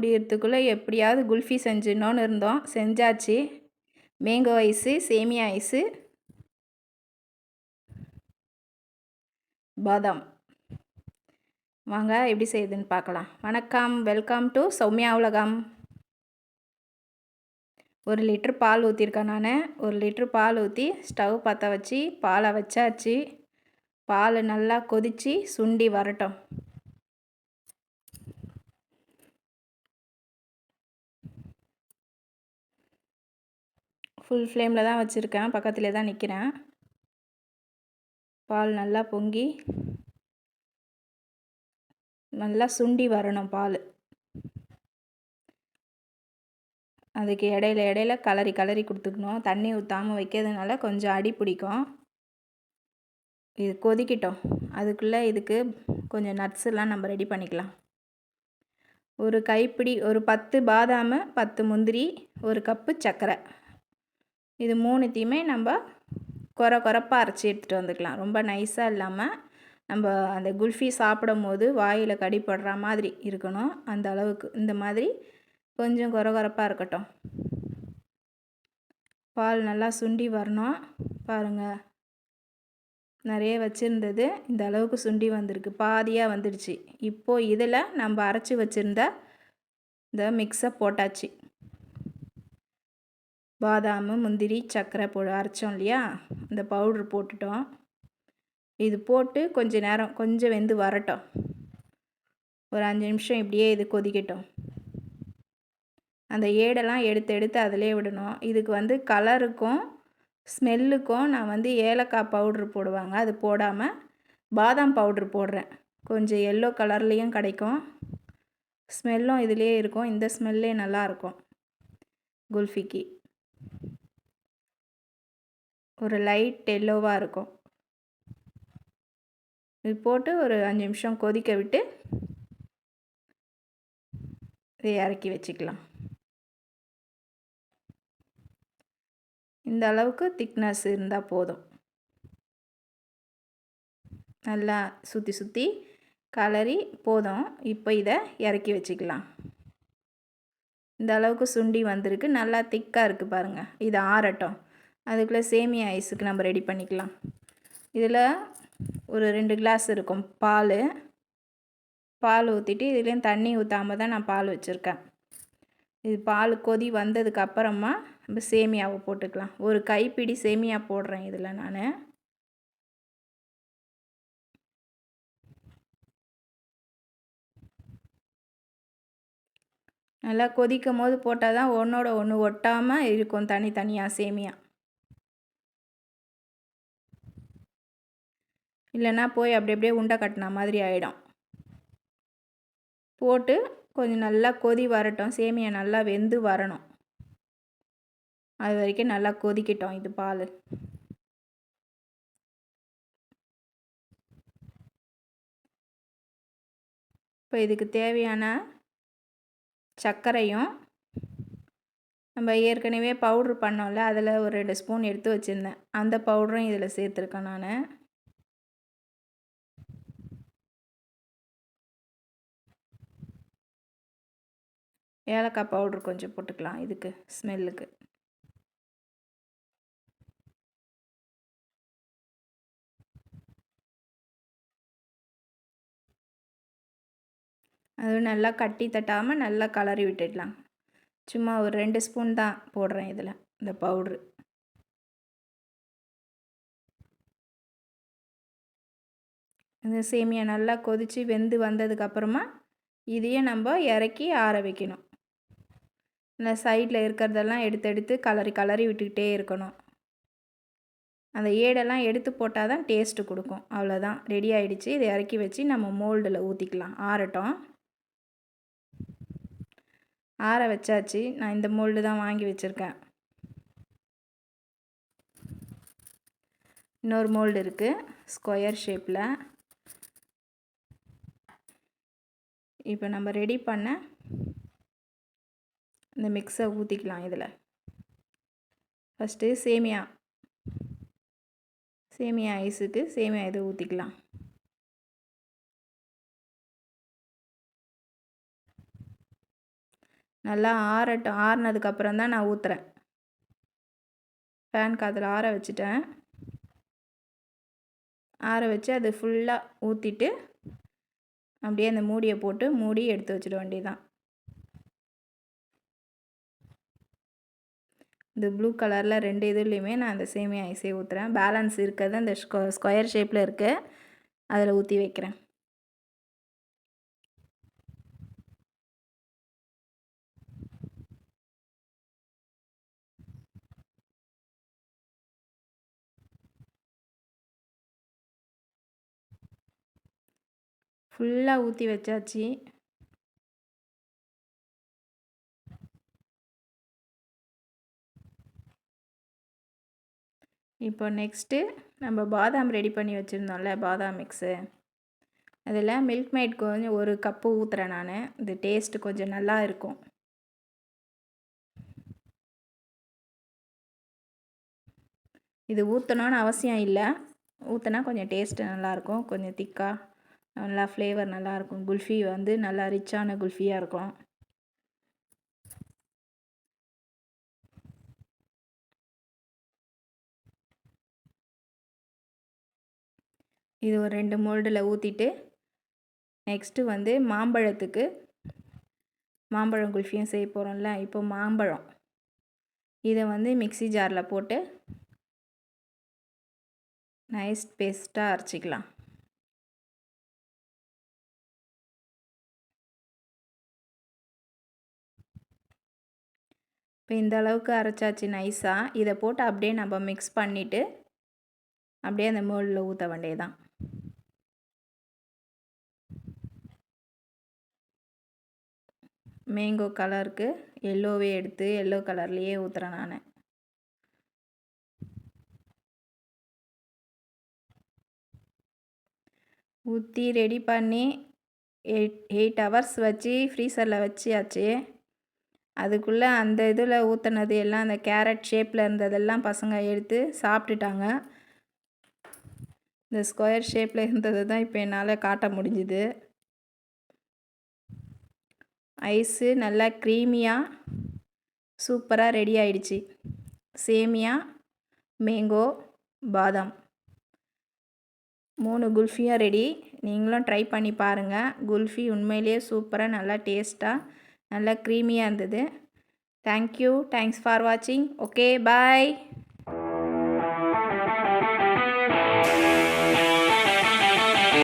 முடியறதுக்குள்ளே எப்படியாவது குல்ஃபி செஞ்சிடணும்னு இருந்தோம். செஞ்சாச்சு. மேங்கோ ஐஸு சேமியா ஐஸு பாதாம். வாங்க எப்படி செய்யுதுன்னு பார்க்கலாம். வணக்கம். வெல்கம் டு சௌமியா உலகம். ஒரு லிட்ரு பால் ஊற்றிருக்கேன் நான். ஒரு லிட்ரு பால் ஊற்றி ஸ்டவ் பற்ற வச்சு பாலை வச்சாச்சு. பால் நல்லா கொதித்து சுண்டி வரட்டும். ஃபுல் ஃப்ளேமில் தான் வச்சுருக்கேன். பக்கத்தில் தான் நிற்கிறேன் பால் நல்லா பொங்கி நல்லா சுண்டி வரணும் பால். அதுக்கு இடையில இடையில கலரி கலரி கொடுத்துக்கணும். தண்ணி ஊற்றாமல் வைக்கிறதுனால கொஞ்சம் அடி பிடிக்கும். இது கொதிக்கிட்டோம். அதுக்குள்ளே இதுக்கு கொஞ்சம் நட்ஸெல்லாம் நம்ம ரெடி பண்ணிக்கலாம். ஒரு கைப்பிடி ஒரு பத்து பாதாம் பத்து முந்திரி ஒரு கப்பு சர்க்கரை. இது மூணுத்தையுமே நம்ம குறை குறைப்பாக அரைச்சி எடுத்துகிட்டு வந்துக்கலாம். ரொம்ப நைஸாக இல்லாமல் நம்ம அந்த குல்ஃபி சாப்பிடும் போது வாயில் கடிப்படுற மாதிரி இருக்கணும். அந்த அளவுக்கு இந்த மாதிரி கொஞ்சம் குறகுறப்பாக இருக்கட்டும். பால் நல்லா சுண்டி வரணும். பாருங்கள் நிறைய வச்சுருந்தது. இந்த அளவுக்கு சுண்டி வந்திருக்கு. பாதியாக வந்துடுச்சு. இப்போது இதில் நம்ம அரைச்சி வச்சுருந்த இந்த மிக்ஸை போட்டாச்சு. பாதாம் முந்திரி சர்க்கரை போ அரைச்சோம் இல்லையா? அந்த பவுட்ரு போட்டுட்டோம். இது போட்டு கொஞ்ச நேரம் கொஞ்சம் வெந்து வரட்டும். ஒரு அஞ்சு நிமிஷம் இப்படியே இது கொதிக்கட்டும். அந்த ஏடெல்லாம் எடுத்து எடுத்து அதிலே விடணும். இதுக்கு வந்து கலருக்கும் ஸ்மெல்லுக்கும் நான் வந்து ஏலக்காய் பவுட்ரு போடுவாங்க. அது போடாமல் பாதாம் பவுட்ரு போடுறேன். கொஞ்சம் எல்லோ கலர்லேயும் கிடைக்கும். ஸ்மெல்லும் இதிலே இருக்கும். இந்த ஸ்மெல்லே நல்லாயிருக்கும். குல்ஃபிக்கு. ஒரு லைட் எல்லோவாக இருக்கும். இது போட்டு ஒரு அஞ்சு நிமிஷம் கொதிக்க விட்டு இதை இறக்கி வச்சுக்கலாம். இந்த அளவுக்கு திக்னஸ் இருந்தால் போதும். நல்லா சுற்றி சுற்றி கலரி போதும். இப்போ இதை இறக்கி வச்சுக்கலாம். இந்த அளவுக்கு சுண்டி வந்திருக்கு. நல்லா திக்காக இருக்குது பாருங்கள் இது ஆறட்டும். அதுக்குள்ளே சேமியா ஐஸுக்கு நம்ம ரெடி பண்ணிக்கலாம். இதில் ஒரு ரெண்டு கிளாஸ் இருக்கும். பால். பால் ஊற்றிட்டு இதுலேயும் தண்ணி ஊற்றாமல் தான் நான் பால் வச்சுருக்கேன். இது பால் கொதி வந்ததுக்கு அப்புறமா நம்ம சேமியாவை போட்டுக்கலாம். ஒரு கைப்பிடி சேமியா போடுறேன் இதில் நான். நல்லா கொதிக்கும் போது போட்டால் தான் ஒன்றோட ஒன்று ஒட்டாமல் இருக்கும் தனித்தனியாக சேமியா. இல்லைன்னா போய் அப்படி அப்படியே உண்டை கட்டின மாதிரி ஆகிடும் போட்டு கொஞ்சம் நல்லா கொதி வரட்டும். சேமியா நல்லா வெந்து வரணும். அது வரைக்கும் நல்லா கொதிக்கட்டும் இது பால். இப்போ இதுக்கு தேவையான சர்க்கரையும் நம்ம ஏற்கனவே பவுட்ரு பண்ணோம்ல அதில் ஒரு ரெண்டு ஸ்பூன் எடுத்து வச்சுருந்தேன். அந்த பவுடரும் இதில் சேர்த்துருக்கேன் நான். ஏலக்காய் பவுட்ரு கொஞ்சம் போட்டுக்கலாம் இதுக்கு ஸ்மெல்லுக்கு. அது நல்லா கட்டி தட்டாமல் நல்லா கலரி விட்டுடலாம். சும்மா ஒரு ரெண்டு ஸ்பூன் தான் போடுறேன் இதில் இந்த பவுட்ரு. இந்த சேமியா நல்லா கொதித்து வெந்து வந்ததுக்கப்புறமா இதையும் நம்ம இறக்கி ஆற வைக்கணும். இந்த சைடில் இருக்கிறதெல்லாம் எடுத்து எடுத்து கலரி கலரி விட்டுக்கிட்டே இருக்கணும். அந்த ஏடெல்லாம் எடுத்து போட்டால் தான் டேஸ்ட்டு கொடுக்கும். அவ்வளோதான் ரெடி ஆகிடுச்சு இதை இறக்கி வச்சு நம்ம மோல்டில் ஊற்றிக்கலாம் ஆறட்டும். ஆற வச்சாச்சு. நான் இந்த மோல்டு தான் வாங்கி வச்சுருக்கேன். இன்னொரு மோல்டு இருக்குது ஸ்கொயர் ஷேப்பில் இப்போ நம்ம ரெடி பண்ண இந்த மிக்ஸை ஊற்றிக்கலாம் இதில். ஃபஸ்ட்டு சேமியா. சேமியா ஐஸுக்கு சேமியா இதை ஊற்றிக்கலாம் நல்லா ஆறட்டும் ஆறுனதுக்கப்புறம் தான் நான் ஊற்றுறேன் ஃபேன் காற்றுல ஆற வச்சுட்டேன். ஆற வச்சு அது ஃபுல்லாக ஊற்றிட்டு அப்படியே அந்த மூடியை போட்டு மூடி எடுத்து வச்சிட வேண்டியதான் இந்த ப்ளூ கலரில் ரெண்டு இதுலேயுமே நான் அந்த சேமியா ஐஸே ஊற்றுறேன் பேலன்ஸ் இருக்கிறது அந்த ஸ்கொ ஸ்கொயர் ஷேப்பில் இருக்குது அதில் ஊற்றி வைக்கிறேன். ஃபுல்லாக ஊற்றி வச்சாச்சு. இப்போ நெக்ஸ்ட்டு நம்ம பாதாம் ரெடி பண்ணி வச்சுருந்தோம்ல பாதாம் மிக்ஸு அதில் மில்க் மேட் கொஞ்சம் ஒரு கப்பு ஊற்றுறேன் நான். இது டேஸ்ட்டு கொஞ்சம் நல்லா இருக்கும். இது ஊற்றணும்னு அவசியம் இல்லை. ஊற்றினா கொஞ்சம் டேஸ்ட்டு நல்லாயிருக்கும் கொஞ்சம் திக்காக நல்லா ஃப்ளேவர் நல்லாயிருக்கும் குல்ஃபி வந்து நல்லா ரிச்சான குல்ஃபியாக இருக்கும். இது ஒரு ரெண்டு மோல்டில் ஊற்றிட்டு நெக்ஸ்ட்டு வந்து மாம்பழத்துக்கு மாம்பழம் குல்ஃபியும் செய்ய போகிறோம்ல இப்போ மாம்பழம். இதை வந்து மிக்சி ஜாரில் போட்டு நைஸ் பேஸ்ட்டாக அரைச்சிக்கலாம். இப்போ இந்த அளவுக்கு அரைச்சாச்சு நைஸாக இதை போட்டு அப்படியே நம்ம மிக்ஸ் பண்ணிவிட்டு அப்படியே அந்த மோல்டில் ஊற்ற வேண்டியதான் மேங்கோ கலருக்கு எல்லோவே எடுத்து எல்லோ கலர்லேயே ஊற்றுறேன் நான். ஊற்றி ரெடி பண்ணி எயிட் எயிட் ஹவர்ஸ் வச்சு ஃப்ரீசரில் வச்சியாச்சு. அதுக்குள்ளே அந்த இதில் ஊற்றினது எல்லாம் அந்த கேரட் ஷேப்பில் இருந்ததெல்லாம் பசங்க எடுத்து சாப்பிட்டுட்டாங்க. இந்த ஸ்கொயர் ஷேப்பில் இருந்தது தான் இப்போ என்னால் காட்ட முடிஞ்சுது. ஐஸு நல்லா க்ரீமியாக சூப்பராக ரெடி ஆயிடுச்சு. சேமியா மேங்கோ பாதாம். மூணு குல்ஃபியும் ரெடி. நீங்களும் ட்ரை பண்ணி பாருங்கள் குல்ஃபி உண்மையிலேயே சூப்பராக நல்லா டேஸ்ட்டாக நல்லா க்ரீமியாக இருந்தது. தேங்க்யூ தேங்க்ஸ் ஃபார் வாட்சிங் ஓகே பாய்